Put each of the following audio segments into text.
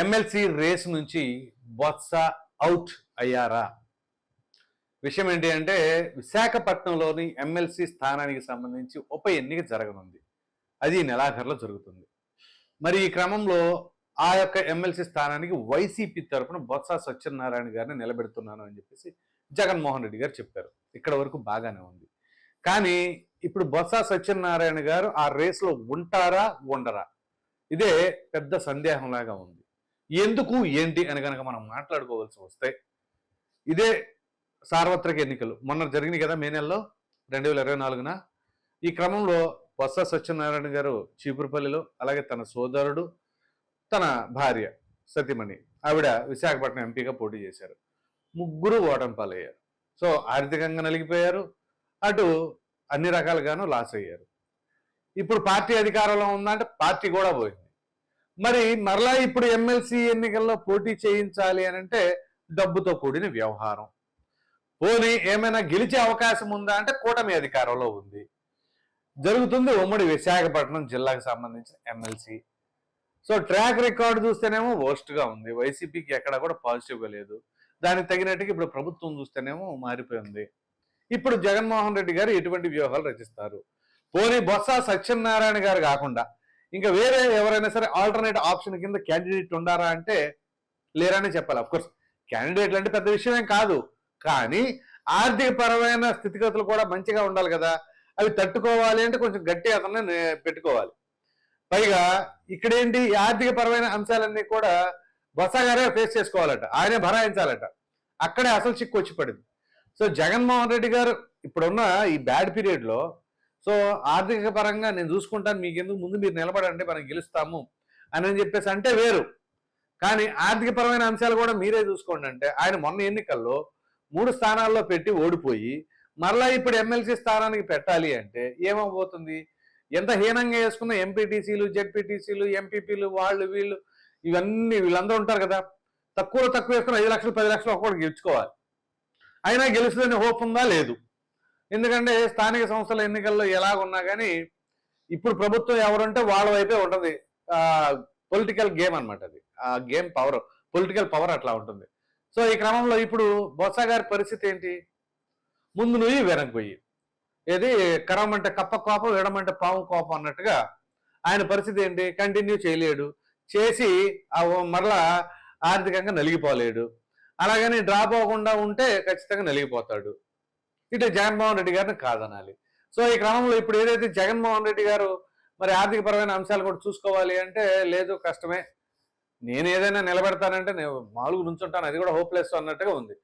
MLC race నుంచి Botsa out అయ్యారా? విషయం ఏంటి అంటే విశాఖపట్నంలోని ఎమ్మెల్సీ స్థానానికి సంబంధించి ఉప ఎన్నిక జరగనుంది. అది నెలాఖరులో జరుగుతుంది. మరి ఈ క్రమంలో ఆ యొక్క ఎమ్మెల్సీ స్థానానికి వైసీపీ తరఫున బొత్స సత్యనారాయణ గారిని నిలబెడుతున్నాను అని చెప్పేసి జగన్మోహన్ రెడ్డి గారు చెప్పారు. ఇక్కడ వరకు బాగానే ఉంది. కానీ ఇప్పుడు బొత్స సత్యనారాయణ గారు ఆ రేస్లో ఉంటారా ఉండరా? ఇదే పెద్ద సందేహంలాగా ఉంది. ఎందుకు ఏంటి అని కనుక మనం మాట్లాడుకోవాల్సి వస్తే ఇదే సార్వత్రిక ఎన్నికలు. మొన్న జరిగినాయి కదా మే నెలలో రెండు వేల ఇరవై నాలుగున. ఈ క్రమంలో బొత్స సత్యనారాయణ గారు చీపురుపల్లిలో అలాగే తన సోదరుడు తన భార్య సతీమణి ఆవిడ విశాఖపట్నం ఎంపీగా పోటీ చేశారు. ముగ్గురు ఓటమి పాలయ్యారు. సో ఆర్థికంగా నలిగిపోయారు. అటు అన్ని రకాలుగాను లాస్ అయ్యారు. ఇప్పుడు పార్టీ అధికారంలో ఉందంటే పార్టీ కూడా పోయింది. మరి మరలా ఇప్పుడు ఎమ్మెల్సీ ఎన్నికల్లో పోటీ చేయించాలి అని అంటే డబ్బుతో కూడిన వ్యవహారం. పోనీ ఏమైనా గెలిచే అవకాశం ఉందా అంటే కూటమి అధికారంలో ఉంది. జరుగుతుంది ఉమ్మడి విశాఖపట్నం జిల్లాకు సంబంధించిన ఎమ్మెల్సీ సో ట్రాక్ రికార్డు చూస్తేనేమో worst గా ఉంది. వైసీపీకి ఎక్కడ కూడా పాజిటివ్గా లేదు. దానికి తగినట్టుగా ఇప్పుడు ప్రభుత్వం చూస్తేనేమో మారిపోయింది. ఇప్పుడు జగన్మోహన్ రెడ్డి గారు ఎటువంటి వ్యూహాలు రచిస్తారు. పోనీ బొత్స సత్యనారాయణ గారు కాకుండా ఇంకా వేరే ఎవరైనా సరే ఆల్టర్నేట్ ఆప్షన్ కింద క్యాండిడేట్ ఉండారా అంటే లేరని చెప్పాలి. అఫ్కోర్స్ క్యాండిడేట్లు అంటే పెద్ద విషయం కాదు. కానీ ఆర్థిక పరమైన స్థితిగతులు కూడా మంచిగా ఉండాలి కదా. అవి తట్టుకోవాలి అంటే కొంచెం గట్టి అతన్ని పెట్టుకోవాలి. పైగా ఇక్కడేంటి ఆర్థిక పరమైన అంశాలన్నీ కూడా బసా గారే ఫేస్ చేసుకోవాలట. ఆయనే భరాయించాలట. అక్కడే అసలు చిక్కు వచ్చి పడింది. సో జగన్మోహన్ రెడ్డి గారు ఇప్పుడున్న ఈ బ్యాడ్ పీరియడ్లో సో ఆర్థిక పరంగా నేను చూసుకుంటాను మీకు ఎందుకు ముందు మీరు నిలబడండి మనం గెలుస్తాము అని అని చెప్పేసి అంటే వేరు. కానీ ఆర్థిక పరమైన అంశాలు కూడా మీరే చూసుకోండి అంటే ఆయన మొన్న ఎన్నికల్లో మూడు స్థానాల్లో పెట్టి ఓడిపోయి మరలా ఇప్పుడు ఎమ్మెల్సీ స్థానానికి పెట్టాలి అంటే ఏమవబోతుంది ఎంత హీనంగా వేసుకున్న ఎంపీటీసీలు జెడ్పీటీసీలు ఎంపీపీలు వాళ్ళు వీళ్ళు ఇవన్నీ వీళ్ళందరూ ఉంటారు కదా. తక్కువ తక్కువ వేసుకుని ఐదు లక్షలు పది లక్షలు ఒక్కొక్కటి గెలుచుకోవాలి. అయినా గెలుస్తుందని హోప్ ఉందా? లేదు. ఎందుకంటే స్థానిక సంస్థల ఎన్నికల్లో ఎలాగున్నా కానీ ఇప్పుడు ప్రభుత్వం ఎవరుంటే వాళ్ళ వైపే ఉంటుంది. పొలిటికల్ గేమ్ అన్నమాట అది. ఆ గేమ్ పవర్ పొలిటికల్ పవర్ అట్లా ఉంటుంది. సో ఈ క్రమంలో ఇప్పుడు బొత్స గారి పరిస్థితి ఏంటి? ముందు నువ్వు వెనక్కి పోయి ఏది? కరమంటే కప్ప కోపం విడమంటే పాము కోపం అన్నట్టుగా ఆయన పరిస్థితి ఏంటి? కంటిన్యూ చేయలేడు. చేసి మరలా ఆర్థికంగా నలిగిపోలేడు. అలాగని డ్రాప్ అవ్వకుండా ఉంటే ఖచ్చితంగా నలిగిపోతాడు. ఇటు జగన్మోహన్ రెడ్డి గారిని కాదనాలి. సో ఈ క్రమంలో ఇప్పుడు ఏదైతే జగన్మోహన్ రెడ్డి గారు మరి ఆర్థికపరమైన అంశాలు కూడా చూసుకోవాలి అంటే లేదు కష్టమే. నేను ఏదైనా నిలబెడతానంటే నేను మామూలుగా నుంచుంటాను అది కూడా హోప్లెస్ అన్నట్టుగా ఉంది.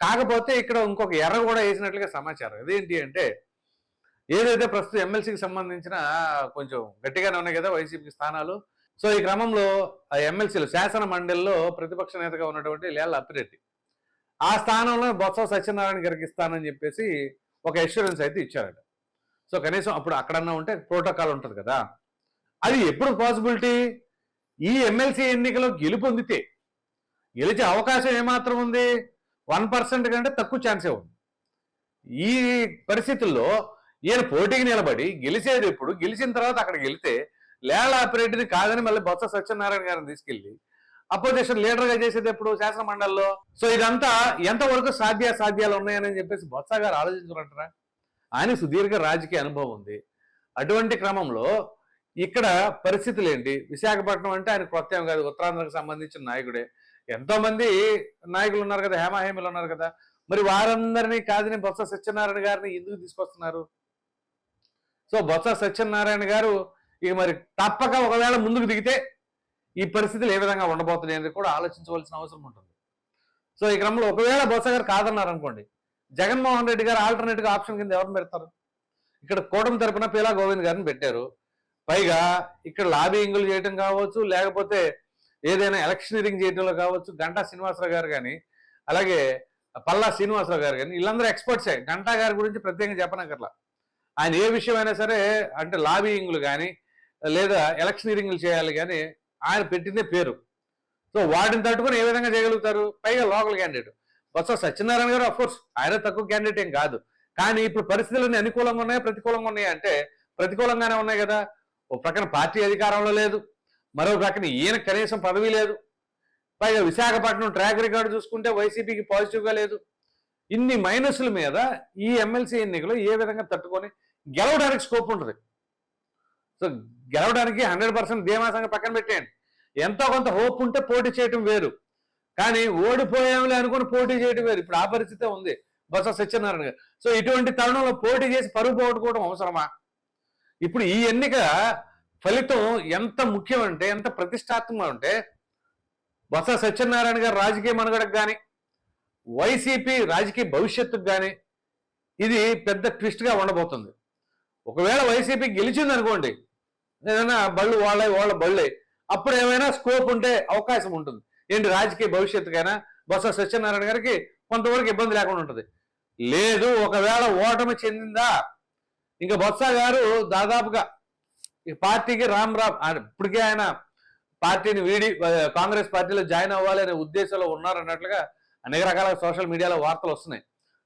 కాకపోతే ఇక్కడ ఇంకొక ఎర్ర కూడా వేసినట్లుగా సమాచారం. అదేంటి అంటే ఏదైతే ప్రస్తుతం ఎమ్మెల్సీకి సంబంధించిన కొంచెం గట్టిగానే ఉన్నాయి కదా వైసీపీ స్థానాలు. సో ఈ క్రమంలో ఆ ఎమ్మెల్సీలు శాసన మండలిలో ప్రతిపక్ష నేతగా ఉన్నటువంటి లేళ్ళ అప్పిరెడ్డి. ఆ స్థానంలో బొత్స సత్యనారాయణ గారికి ఇస్తానని చెప్పేసి ఒక ఎష్యూరెన్స్ అయితే ఇచ్చారట. సో కనీసం అప్పుడు అక్కడన్నా ఉంటే ప్రోటోకాల్ ఉంటుంది కదా. అది ఎప్పుడు పాసిబిలిటీ ఈ ఎమ్మెల్సీ ఎన్నికలో గెలుపొందితే గెలిచే అవకాశం ఏమాత్రం ఉంది? వన్ పర్సెంట్ కంటే తక్కువ ఛాన్సే ఉంది. ఈ పరిస్థితుల్లో ఈయన పోటీకి నిలబడి గెలిచేది ఎప్పుడు? గెలిచిన తర్వాత అక్కడ గెలితే లేళ్ళ కాదని మళ్ళీ బొత్స సత్యనారాయణ గారిని తీసుకెళ్ళి అపోజిషన్ లీడర్గా చేసేది ఎప్పుడు? శాసన మండలిలో. సో ఇదంతా ఎంతవరకు సాధ్య సాధ్యాలు ఉన్నాయని చెప్పేసి బొత్స గారు ఆలోచించారంటారా? ఆయన సుదీర్ఘ రాజకీయ అనుభవం ఉంది. అటువంటి క్రమంలో ఇక్కడ పరిస్థితులు ఏంటి? విశాఖపట్నం అంటే ఆయన కొత్త ఏం కాదు ఉత్తరాంధ్రకు సంబంధించిన నాయకుడే. ఎంతో మంది నాయకులు ఉన్నారు కదా హేమహేమలు ఉన్నారు కదా. మరి వారందరినీ కాదని బొత్స సత్యనారాయణ గారిని ఎందుకు తీసుకొస్తున్నారు? సో బొత్స సత్యనారాయణ గారు ఇక మరి తప్పక ఒకవేళ ముందుకు దిగితే ఈ పరిస్థితులు ఏ విధంగా ఉండబోతున్నాయి అనేది కూడా ఆలోచించవలసిన అవసరం ఉంటుంది. సో ఈ క్రమంలో ఒకవేళ బొత్స గారు కాదన్నారు అనుకోండి జగన్మోహన్ రెడ్డి గారు ఆల్టర్నేటివ్ ఆప్షన్ కింద ఎవరిని పెడతారు? ఇక్కడ కూటమి తరపున పీలా గోవింద్ గారిని పెట్టారు. పైగా ఇక్కడ లాబింగ్లు చేయటం కావచ్చు లేకపోతే ఏదైనా ఎలక్షనీరింగ్ చేయడంలో కావచ్చు గంటా శ్రీనివాసరావు గారు కానీ అలాగే పల్లా శ్రీనివాసరావు గారు కానీ వీళ్ళందరూ ఎక్స్పర్ట్సే గంటా గారి గురించి ప్రత్యేకంగా చెప్పనక్కర్లా. ఆయన ఏ విషయమైనా సరే అంటే లాబింగ్లు కానీ లేదా ఎలక్షనీరింగ్లు చేయాలి కానీ ఆయన పెట్టిందే పేరు. సో వాటిని తట్టుకొని ఏ విధంగా చేయగలుగుతారు? పైగా లోకల్ క్యాండిడేట్ బొత్స సత్యనారాయణ గారు అఫ్కోర్స్ ఆయన తక్కువ క్యాండిడేట్ ఏం కాదు. కానీ ఇప్పుడు పరిస్థితులన్నీ అనుకూలంగా ఉన్నాయా? ప్రతికూలంగా ఉన్నాయా? అంటే ప్రతికూలంగానే ఉన్నాయి కదా. ఓ ప్రక్కన పార్టీ అధికారంలో లేదు. మరో ప్రక్కన ఈయన కనీసం పదవి లేదు. పైగా విశాఖపట్నం ట్రాక్ రికార్డు చూసుకుంటే వైసీపీకి పాజిటివ్గా లేదు. ఇన్ని మైనస్ల మీద ఈ ఎమ్మెల్సీ ఎన్నికలు ఏ విధంగా తట్టుకొని గెలవడానికి స్కోప్ ఉంటుంది? సో గెలవడానికి హండ్రెడ్ పర్సెంట్ ధీమాసంగా పక్కన పెట్టేయండి. ఎంతో కొంత హోప్ ఉంటే పోటీ చేయటం వేరు. కానీ ఓడిపోయాంలే అనుకుని పోటీ చేయడం వేరు. ఇప్పుడు ఆ పరిస్థితే ఉంది. బొత్స సత్యనారాయణ గారు. సో ఇటువంటి తరుణంలో పోటీ చేసి పరుగు పోగొట్టుకోవడం అవసరమా? ఇప్పుడు ఈ ఎన్నిక ఫలితం ఎంత ముఖ్యం అంటే ఎంత ప్రతిష్టాత్మకం అంటే బొత్స సత్యనారాయణ గారు రాజకీయ మనుగడకు కానీ వైసీపీ రాజకీయ భవిష్యత్తుకు కానీ ఇది పెద్ద ట్విస్ట్గా ఉండబోతుంది. ఒకవేళ వైసీపీ గెలిచింది అనుకోండి ఏదైనా బళ్ళు వాళ్ళే వాళ్ళ బళ్ళే. అప్పుడు ఏమైనా స్కోప్ ఉంటే అవకాశం ఉంటుంది. ఏంటి రాజకీయ భవిష్యత్తుకైనా బొత్స సత్యనారాయణ గారికి కొంతవరకు ఇబ్బంది లేకుండా ఉంటుంది. లేదు ఒకవేళ ఓటమి చెందిందా? ఇంకా బొత్స గారు దాదాపుగా ఈ పార్టీకి రామ్ రామ్ ఇప్పటికే ఆయన పార్టీని వీడి కాంగ్రెస్ పార్టీలో జాయిన్ అవ్వాలి అనే ఉద్దేశంలో ఉన్నారన్నట్లుగా అనేక రకాల సోషల్ మీడియాలో వార్తలు వస్తున్నాయి.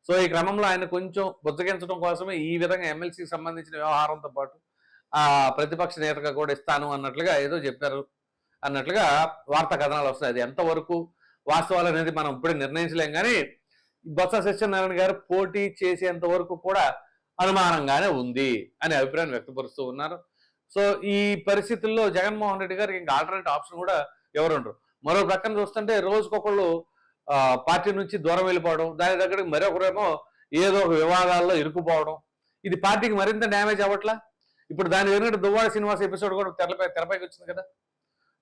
సో ఈ క్రమంలో ఆయన కొంచెం బుజ్జగించడం కోసమే ఈ విధంగా ఎమ్మెల్సీకి సంబంధించిన వ్యవహారంతో పాటు ఆ ప్రతిపక్ష నేతగా కూడా ఇస్తాను అన్నట్లుగా ఏదో చెప్పారు. అన్నట్లుగా వార్తా కథనాలు వస్తాయి అది ఎంతవరకు వాస్తవాలు అనేది మనం ఇప్పుడే నిర్ణయించలేం కానీ బొత్స సత్యనారాయణ గారు పోటీ చేసేంత వరకు కూడా అనుమానంగానే ఉంది అనే అభిప్రాయం వ్యక్తపరుస్తూ ఉన్నారు. సో ఈ పరిస్థితుల్లో జగన్మోహన్ రెడ్డి గారికి ఇంకా ఆల్టర్నేట్ ఆప్షన్ కూడా ఎవరుండరు మరో ప్రక్కన చూస్తుంటే రోజుకొకళ్ళు పార్టీ నుంచి దూరం వెళ్ళిపోవడం దాని దగ్గరికి మరొకరేమో ఏదో ఒక వివాదాల్లో ఇరుక్కుపోవడం. ఇది పార్టీకి మరింత డ్యామేజ్ అవ్వట్లా? ఇప్పుడు దాని వెనుక దువ్వాడ శ్రీనివాస్ ఎపిసోడ్ కూడా తెరపై తెరపైకి వచ్చింది కదా.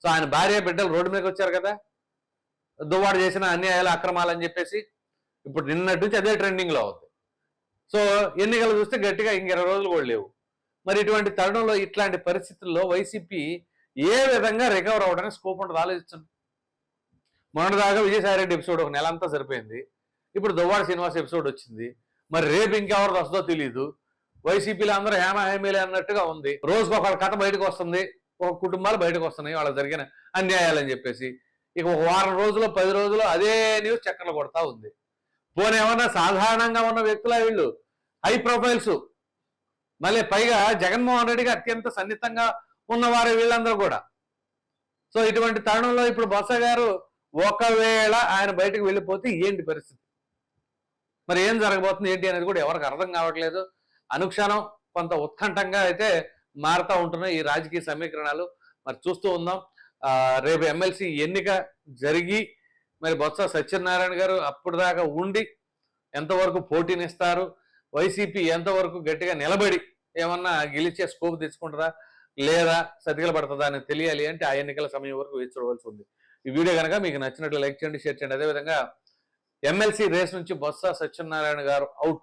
సో ఆయన భార్య బిడ్డలు రోడ్డు మీదకి వచ్చారు కదా. దువ్వాడు చేసిన అన్యాయాలు అక్రమాలు అని చెప్పేసి ఇప్పుడు నిన్నటి నుంచి అదే ట్రెండింగ్లో అవుతుంది సో ఎన్నికలు చూస్తే గట్టిగా ఇంక ఇరవై రోజులు కూడా లేవు. మరి ఇటువంటి తరుణంలో ఇట్లాంటి పరిస్థితుల్లో వైసీపీ ఏ విధంగా రికవర్ అవ్వడానికి స్కోప్ ఉంటుంది ఆలోచించండి మొన్నటిదాకా విజయసాయిరెడ్డి ఎపిసోడ్ ఒక నెల అంతా సరిపోయింది. ఇప్పుడు దువ్వాడ శ్రీనివాస్ ఎపిసోడ్ వచ్చింది. మరి రేపు ఇంకెవరిది వస్తుందో తెలియదు వైసీపీలో అందరూ హేమహేమీలే అన్నట్టుగా ఉంది. రోజుకు ఒక కథ బయటకు వస్తుంది. ఒక కుటుంబాలు బయటకు వస్తున్నాయి. వాళ్ళకి జరిగిన అన్యాయాలని చెప్పేసి. ఇక ఒక వారం రోజులు పది రోజులు అదే న్యూస్ చక్కర్లు కొడతా ఉంది. పోనీ ఏమన్నా సాధారణంగా ఉన్న వ్యక్తుల వీళ్ళు? హై ప్రొఫైల్స్ మళ్ళీ పైగా జగన్మోహన్ రెడ్డికి అత్యంత సన్నిహితంగా ఉన్నవారు వీళ్ళందరూ కూడా. సో ఇటువంటి తరుణంలో ఇప్పుడు బొత్స గారు ఒకవేళ ఆయన బయటకు వెళ్ళిపోతే ఏంటి పరిస్థితి? మరి ఏం జరగబోతుంది ఏంటి అనేది కూడా ఎవరికి అర్థం కావట్లేదు. అనుక్షణం కొంత ఉత్కంఠంగా అయితే మారుతూ ఉంటున్నాయి ఈ రాజకీయ సమీకరణాలు. మరి చూస్తూ ఉందాం. రేపు ఎమ్మెల్సీ ఎన్నిక జరిగి మరి బొత్స సత్యనారాయణ గారు అప్పుడు దాకా ఉండి ఎంతవరకు పోటీనిస్తారు? వైసీపీ ఎంతవరకు గట్టిగా నిలబడి ఏమన్నా గెలిచే స్కోప్ తెచ్చుకుంటారా లేదా సతికల పడుతుందా అని తెలియాలి అంటే ఆ ఎన్నికల సమయం వరకు వేచి చూడవలసి ఉంది. ఈ వీడియో కనుక మీకు నచ్చినట్లు లైక్ చేయండి షేర్ చేయండి. అదేవిధంగా ఎమ్మెల్సీ రేస్ నుంచి బొత్స సత్యనారాయణ గారు అవుట్.